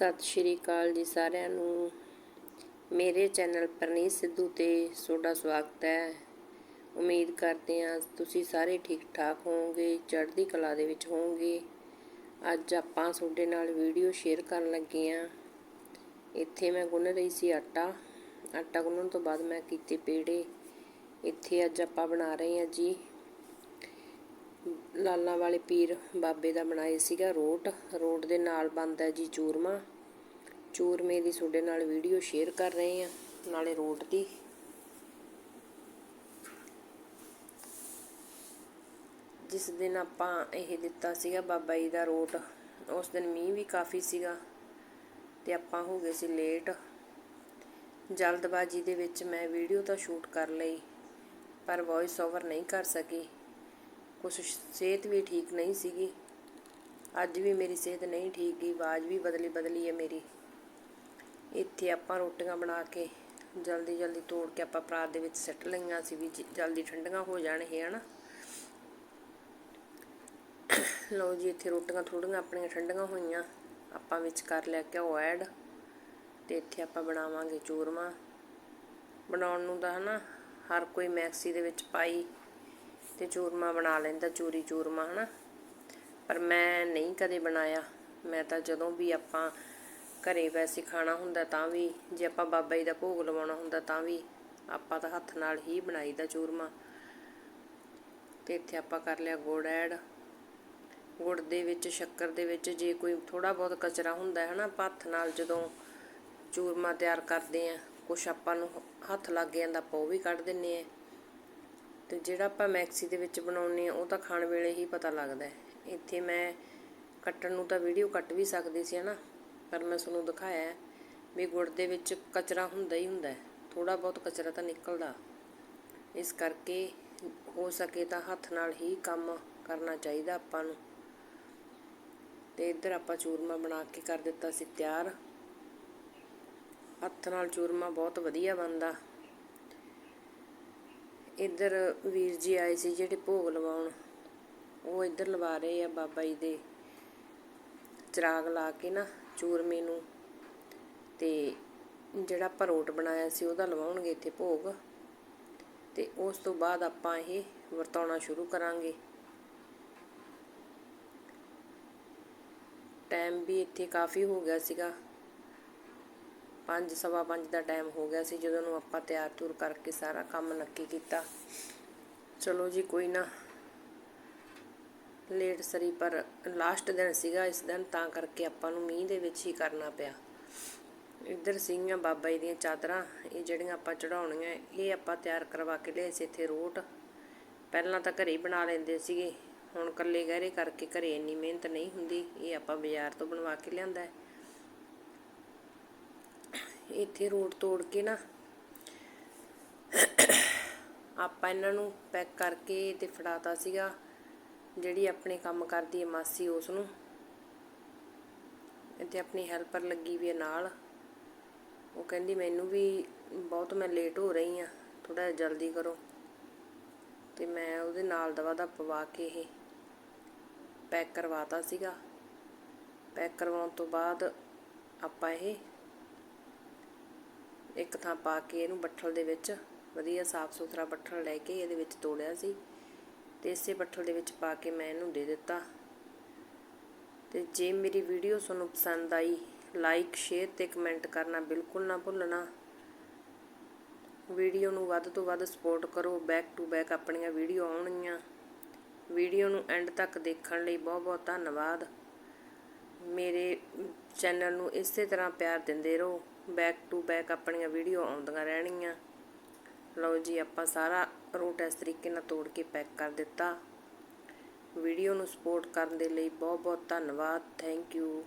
ਸਤਿ ਸ਼੍ਰੀ ਅਕਾਲ ਜੀ ਸਾਰਿਆਂ ਨੂੰ। ਮੇਰੇ ਚੈਨਲ ਪਰਨੀਤ ਸਿੱਧੂ ਤੇ ਤੁਹਾਡਾ ਸਵਾਗਤ ਹੈ। ਉਮੀਦ ਕਰਦੇ ਹਾਂ ਤੁਸੀਂ ਸਾਰੇ ਠੀਕ ਠਾਕ ਹੋਵੋਗੇ, ਚੜ੍ਹਦੀ ਕਲਾ ਦੇ ਵਿੱਚ ਹੋਵੋਗੇ। ਅੱਜ ਆਪਾਂ ਤੁਹਾਡੇ ਨਾਲ ਵੀਡੀਓ ਸ਼ੇਅਰ ਕਰਨ ਲੱਗੇ ਹਾਂ। ਇੱਥੇ ਮੈਂ ਗੁੰਨ ਰਹੀ ਸੀ ਆਟਾ। ਆਟਾ ਗੁੰਨਣ ਤੋਂ ਬਾਅਦ ਮੈਂ ਕੀਤੇ ਪੇੜੇ। ਇੱਥੇ ਅੱਜ ਆਪਾਂ ਬਣਾ ਰਹੇ ਹਾਂ ਜੀ ਲਾਲਾਂ ਵਾਲੇ ਪੀਰ ਬਾਬੇ ਦਾ ਬਣਾਏ ਸੀਗਾ ਰੋਟ। ਰੋਟ ਦੇ ਨਾਲ ਬਣਦਾ ਜੀ ਚੂਰਮਾ। ਚੂਰਮੇ ਦੀ ਤੁਹਾਡੇ ਨਾਲ ਵੀਡੀਓ ਸ਼ੇਅਰ ਕਰ ਰਹੇ ਆ ਨਾਲੇ ਰੋਟ ਦੀ। ਜਿਸ ਦਿਨ ਆਪਾਂ ਇਹ ਦਿੱਤਾ ਸੀਗਾ ਬਾਬਾ ਜੀ ਦਾ ਰੋਟ, ਉਸ ਦਿਨ ਮੀਂਹ ਵੀ ਕਾਫੀ ਸੀਗਾ ਤੇ ਆਪਾਂ ਹੋ ਗਏ ਸੀ ਲੇਟ। ਜਲਦਬਾਜ਼ੀ ਦੇ ਵਿੱਚ ਮੈਂ ਵੀਡੀਓ ਤਾਂ ਸ਼ੂਟ ਕਰ ਲਈ, ਪਰ ਵੌਇਸ ਓਵਰ ਨਹੀਂ ਕਰ ਸਕੀ। ਕੁਛ ਸਿਹਤ ਵੀ ਠੀਕ ਨਹੀਂ ਸੀਗੀ। ਅੱਜ ਵੀ ਮੇਰੀ ਸਿਹਤ ਨਹੀਂ ਠੀਕ ਗਈ ਆਵਾਜ਼ ਵੀ ਬਦਲੀ ਬਦਲੀ ਹੈ ਮੇਰੀ। ਇੱਥੇ ਆਪਾਂ ਰੋਟੀਆਂ ਬਣਾ ਕੇ ਜਲਦੀ ਜਲਦੀ ਤੋੜ ਕੇ ਆਪਾਂ ਪਰਾਤ ਦੇ ਵਿੱਚ ਸਿੱਟ ਲਈਆਂ ਸੀ ਵੀ ਜਲਦੀ ਠੰਡੀਆਂ ਹੋ ਜਾਣ ਇਹ ਹਨਾ। ਲਓ ਜੀ, ਇੱਥੇ ਰੋਟੀਆਂ ਥੋੜੀਆਂ ਆਪਣੀਆਂ ਠੰਡੀਆਂ ਹੋਈਆਂ। ਆਪਾਂ ਵਿੱਚ ਕਰ ਲਿਆ ਘਿਓ ਐਡ ਤੇ ਇੱਥੇ ਆਪਾਂ ਬਣਾਵਾਂਗੇ ਚੂਰਮਾ। ਬਣਾਉਣ ਨੂੰ ਤਾਂ, ਹਨਾ, ਹਰ ਕੋਈ ਮੈਕਸੀ ਦੇ ਵਿੱਚ ਪਾਈ ਤੇ ਚੂਰਮਾ ਬਣਾ ਲੈਂਦਾ, ਚੂਰੀ ਚੂਰਮਾ, ਹਨਾ। ਪਰ ਮੈਂ ਨਹੀਂ ਕਦੇ ਬਣਾਇਆ। ਮੈਂ ਤਾਂ ਜਦੋਂ ਵੀ ਆਪਾਂ ਘਰੇ ਵੈਸੇ ਖਾਣਾ ਹੁੰਦਾ ਤਾਂ ਵੀ, ਜੇ ਆਪਾਂ ਬਾਬਾ ਜੀ ਦਾ ਭੋਗ ਲਵਾਉਣਾ ਹੁੰਦਾ ਤਾਂ ਵੀ ਆਪਾਂ ਤਾਂ ਹੱਥ ਨਾਲ ਹੀ ਬਣਾਈਦਾ ਚੂਰਮਾ। ਤੇ ਇੱਥੇ ਆਪਾਂ ਕਰ ਲਿਆ ਗੁੜ ਐਡ। ਗੁੜ ਦੇ ਵਿੱਚ, ਸ਼ੱਕਰ ਦੇ ਵਿੱਚ ਜੇ ਕੋਈ ਥੋੜਾ ਬਹੁਤ ਕਚਰਾ ਹੁੰਦਾ ਹੈ ਨਾ ਆਪਾਂ ਹੱਥ ਨਾਲ ਜਦੋਂ ਚੂਰਮਾ ਤਿਆਰ ਕਰਦੇ ਆ ਕੁਛ ਆਪਾਂ ਨੂੰ ਹੱਥ ਲੱਗ ਜਾਂਦਾ, ਆਪਾਂ ਉਹ ਵੀ ਕੱਢ ਦਿੰਨੇ ਆ ਤੇ ਜਿਹੜਾ ਆਪਾਂ ਮੈਕਸੀ ਦੇ ਵਿੱਚ ਬਣਾਉਨੇ ਆ ਉਹ ਤਾਂ ਖਾਣ ਵੇਲੇ ਹੀ ਪਤਾ ਲੱਗਦਾ ਇੱਥੇ ਮੈਂ ਕੱਟਣ ਨੂੰ ਤਾਂ ਵੀਡੀਓ ਕੱਟ ਵੀ ਸਕਦੀ ਸੀ, ਹਨਾ? ਪਰ ਮੈਂ ਤੁਹਾਨੂੰ ਦਿਖਾਇਆ ਵੀ ਗੁੜ ਦੇ ਵਿੱਚ ਕਚਰਾ ਹੁੰਦਾ ਹੀ ਹੁੰਦਾ ਥੋੜਾ ਬਹੁਤ ਕਚਰਾ ਤਾਂ ਨਿਕਲਦਾ। ਇਸ ਕਰਕੇ ਹੋ ਸਕੇ ਤਾਂ ਹੱਥ ਨਾਲ ਹੀ ਕੰਮ ਕਰਨਾ ਚਾਹੀਦਾ ਆਪਾਂ ਨੂੰ। ਤੇ ਇੱਧਰ ਆਪਾਂ ਚੂਰਮਾ ਬਣਾ ਕੇ ਕਰ ਦਿੱਤਾ ਸੀ ਤਿਆਰ। ਹੱਥ ਨਾਲ ਚੂਰਮਾ ਬਹੁਤ ਵਧੀਆ ਬਣਦਾ। ਇੱਧਰ ਵੀਰ ਜੀ ਆਏ ਸੀ ਜਿਹੜੇ ਭੋਗ ਲਵਾਉਣ। ਉਹ ਇੱਧਰ ਲਵਾ ਰਹੇ ਆ ਬਾਬਾ ਜੀ ਦੇ ਚਿਰਾਗ ਲਾ ਕੇ ਨਾ ਚੂਰਮੇ ਨੂੰ। ਤੇ ਜਿਹੜਾ ਆਪਾਂ ਰੋਟ ਬਣਾਇਆ ਸੀ ਉਹਦਾ ਲਵਾਉਣਗੇ ਇੱਥੇ ਭੋਗ। ਤੇ ਉਸ ਤੋਂ ਬਾਅਦ ਆਪਾਂ ਇਹ ਵਰਤਾਉਣਾ ਸ਼ੁਰੂ ਕਰਾਂਗੇ। ਟਾਈਮ ਵੀ ਇੱਥੇ ਕਾਫੀ ਹੋ ਗਿਆ ਸੀਗਾ। ਪੰਜ, ਸਵਾ ਪੰਜ ਦਾ ਟਾਈਮ ਹੋ ਗਿਆ ਸੀ, ਜਦੋਂ ਨੂੰ ਆਪਾਂ ਤਿਆਰ ਤੁਰ ਕਰਕੇ ਸਾਰਾ ਕੰਮ ਨੱਕੀ ਕੀਤਾ। ਚਲੋ ਜੀ, ਕੋਈ ਨਾ। ਲੇਟ ਸਰੀ, ਪਰ ਲਾਸਟ ਦਿਨ ਸੀਗਾ, ਇਸ ਦਿਨ ਤਾਂ ਕਰਕੇ ਆਪਾਂ ਨੂੰ ਮੀਂਹ ਦੇ ਵਿੱਚ ਹੀ ਕਰਨਾ ਪਿਆ। ਇੱਧਰ ਸੀਗੀਆਂ ਬਾਬਾ ਜੀ ਦੀਆਂ ਚਾਦਰਾਂ, ਇਹ ਜਿਹੜੀਆਂ ਆਪਾਂ ਚੜਾਉਣੀਆਂ ਇਹ ਆਪਾਂ ਤਿਆਰ ਕਰਵਾ ਕੇ ਲਏ ਸੀ ਇੱਥੇ ਰੋਟ। ਪਹਿਲਾਂ ਤਾਂ ਘਰੇ ਹੀ ਬਣਾ ਲੈਂਦੇ ਸੀਗੇ, ਹੁਣ ਕੱਲੇ ਗਹਿਰੇ ਕਰਕੇ ਘਰੇ ਇੰਨੀ ਮਿਹਨਤ ਨਹੀਂ ਹੁੰਦੀ, ਇਹ ਆਪਾਂ ਬਾਜ਼ਾਰ ਤੋਂ ਬਣਵਾ ਕੇ ਲਿਆਂਦਾ ਹੈ। ਇੱਥੇ ਰੋਡ ਤੋੜ ਕੇ ਨਾ ਆਪਾਂ ਇਹਨਾਂ ਨੂੰ ਪੈਕ ਕਰਕੇ ਤੇ ਫੜਾਤਾ ਸੀਗਾ, ਜਿਹੜੀ ਆਪਣੇ ਕੰਮ ਕਰਦੀ ਹੈ ਮਾਸੀ ਉਸ ਨੂੰ। ਇੱਥੇ ਆਪਣੀ ਹੈਲਪਰ ਲੱਗੀ ਵੀ ਹੈ ਨਾਲ। ਉਹ ਕਹਿੰਦੀ, ਮੈਨੂੰ ਵੀ ਬਹੁਤ ਮੈਂ ਲੇਟ ਹੋ ਰਹੀ ਆ ਥੋੜਾ ਜਲਦੀ ਕਰੋ। ਤੇ ਮੈਂ ਉਹਦੇ ਨਾਲ ਦਵਾ ਦਾ ਪਵਾ ਕੇ ਇਹ ਪੈਕ ਕਰਵਾਤਾ ਸੀਗਾ। ਪੈਕ ਕਰਵਾਉਣ ਤੋਂ ਬਾਅਦ ਆਪਾਂ ਇਹ ਇੱਕ ਥਾਂ ਪਾ ਕੇ ਇਹਨੂੰ ਬੱਠਲ ਦੇ ਵਿੱਚ ਵਧੀਆ ਸਾਫ਼ ਸੁਥਰਾ ਬੱਠਲ ਲੈ ਕੇ ਇਹਦੇ ਵਿੱਚ ਤੋੜਿਆ ਸੀ ਤੇ ਇਸੇ ਬੱਠਲ ਦੇ ਵਿੱਚ ਪਾ ਕੇ ਮੈਂ ਇਹਨੂੰ ਦੇ ਦਿੱਤਾ। ਤੇ ਜੇ ਮੇਰੀ ਵੀਡੀਓ ਤੁਹਾਨੂੰ ਪਸੰਦ ਆਈ ਲਾਈਕ ਸ਼ੇਅਰ ਤੇ ਕਮੈਂਟ ਕਰਨਾ ਬਿਲਕੁਲ ਨਾ ਭੁੱਲਣਾ। ਵੀਡੀਓ ਨੂੰ ਵੱਧ ਤੋਂ ਵੱਧ ਸਪੋਰਟ ਕਰੋ ਬੈਕ ਟੂ ਬੈਕ ਆਪਣੀਆਂ ਵੀਡੀਓ ਆਉਣਗੀਆਂ। ਵੀਡੀਓ ਨੂੰ ਐਂਡ ਤੱਕ ਦੇਖਣ ਲਈ ਬਹੁਤ ਬਹੁਤ ਧੰਨਵਾਦ। ਮੇਰੇ ਚੈਨਲ ਨੂੰ ਇਸੇ ਤਰ੍ਹਾਂ ਪਿਆਰ ਦਿੰਦੇ ਰਹੋ। ਬੈਕ ਟੂ ਬੈਕ ਆਪਣੀਆਂ ਵੀਡੀਓ ਆਉਂਦੀਆਂ ਰਹਿਣਗੀਆਂ ਲਓ ਜੀ, ਆਪਾਂ ਸਾਰਾ ਰੂਟ ਇਸ ਤਰੀਕੇ ਨਾਲ ਤੋੜ ਕੇ ਪੈਕ ਕਰ ਦਿੱਤਾ। ਵੀਡੀਓ ਨੂੰ ਸਪੋਰਟ ਕਰਨ ਦੇ ਲਈ ਬਹੁਤ ਬਹੁਤ ਧੰਨਵਾਦ। Thank you